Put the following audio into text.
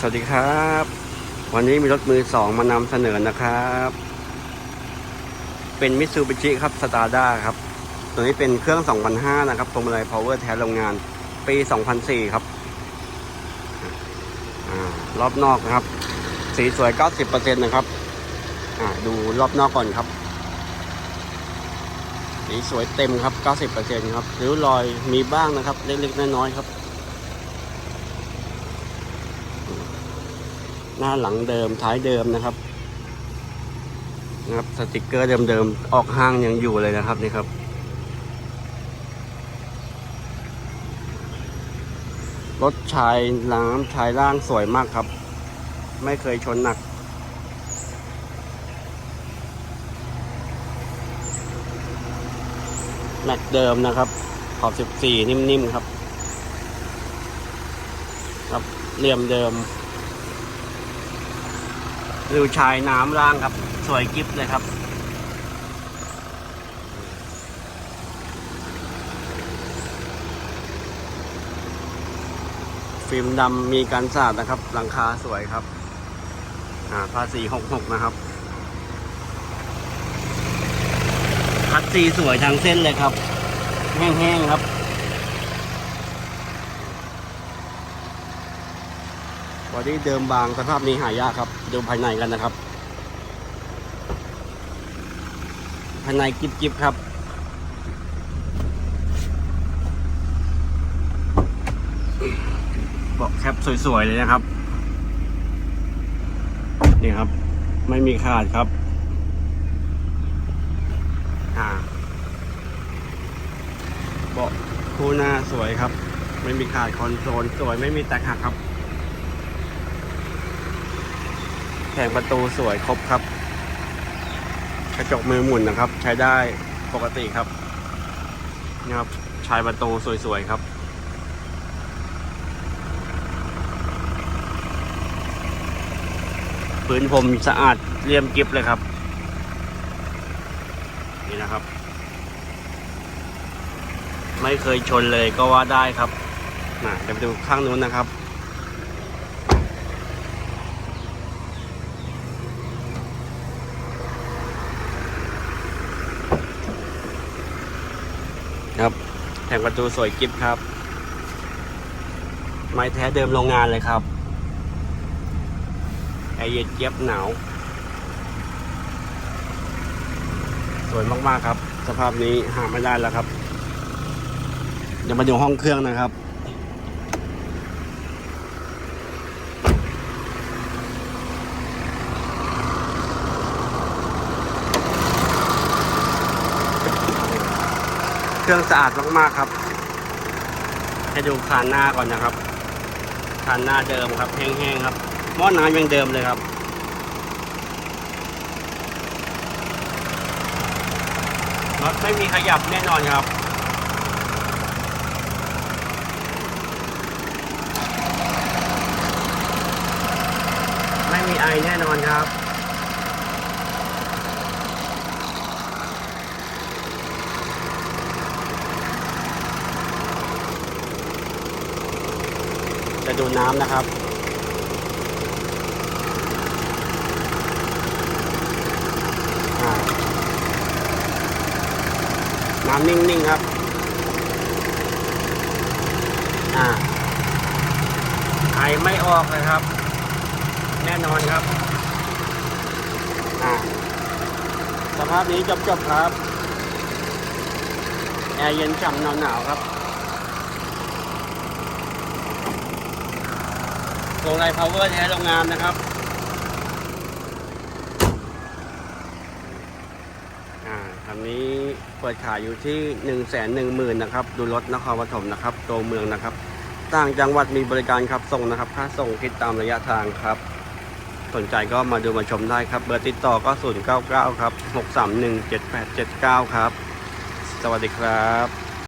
สวัสดีครับ วันนี้มีรถมือสองมานำเสนอนะครับ เป็นมิ t ซูบิชิครับสตาร์ด้าครับ ตัวนี้เป็นเครื่อง 2005 นะครับพวงมาลัย power แท้โรงงาน ปี 2004 ครับอรอบนอกนะครับ สีสวย 90%นะครับดูรอบนอกก่อนครับ สีสวยเต็มครับ 90%ครับริ้วรอยมีบ้างนะครับ เล็กๆน้อยๆครับ หน้าหลังเดิมท้ายเดิมนะครับนะครับสติกเกอร์เดิมๆออกห้างยังอยู่เลยนะครับนี่ครับ รถชายน้ำชายล่างสวยมากครับ ไม่เคยชนหนัก แม็กเดิมนะครับ ขอบ 14 นิ่มๆครับ ครับเหลี่ยมเดิม ริวชายน้ำล่างครับ สวยกิฟเลยครับ ฟิล์มดำมีการสาดนะครับ หลังคาสวยครับ อ่าภาษีหกหกนะครับ คัดซีสวยทางเส้นเลยครับ แห้งๆครับ อดี้เดิมบางสภาพนี้หายากครับดูภายในกันนะครับ ภายในกิบกิบครับเบอกแคปสวยๆเลยนะครับ นี่ครับ ไม่มีขาดครับเบาะคู่หน้าสวยครับ ไม่มีขาดคอนโซลสวยไม่มีแตกหักครับ แผงประตูสวยครบครับ กระจกมือหมุนนะครับ ใช้ได้ปกติครับนี่ครับชายประตูสวยๆครับพื้นผมสะอาดเรียมกิฟเลยครับ นี่นะครับ ไม่เคยชนเลยก็ว่าได้ครับเดี๋ยวไปดูข้างนู้นนะครับ ครับแผงประตูสวยกิฟครับ ไม้แท้เดิมโรงงานเลยครับแอร์เย็นเจี๊ยบหนาว สวยมากๆครับ สภาพนี้หาไม่ได้แล้วครับ เดี๋ยวมาดูห้องเครื่องนะครับ เครื่องสะอาดมากๆครับให้ดูคานหน้าก่อนนะครับคานหน้าเดิมครับแห้งๆครับหม้อน้ำยังเดิมเลยครับ รถไม่มีขยับแน่นอนครับไม่มีไอแน่นอนครับ ดูน้ำนะครับอ่าน้ำนิ่งๆครับ อ่าไอไม่ออกเลยครับ แน่นอนครับ อ่าสภาพนี้จบๆครับ แอร์เย็นฉ่ำหนาวๆครับ รงไรพาวเวอร์แท้โรงงานนะครับอ่าคันนี้เปิดขายอยู่ที่1นึ่งแสนหนึ่งหมื่นนะครับ ดูรถนครปฐมนะครับ ตัวเมืองนะครับ ต่างจังหวัดมีบริการครับ ส่งนะครับ ค่าส่งคิดตามระยะทางครับ สนใจก็มาดูมาชมได้ครับ เบอร์ติดต่อก็ 099 ครับ 631 7879 ครับ สวัสดีครับ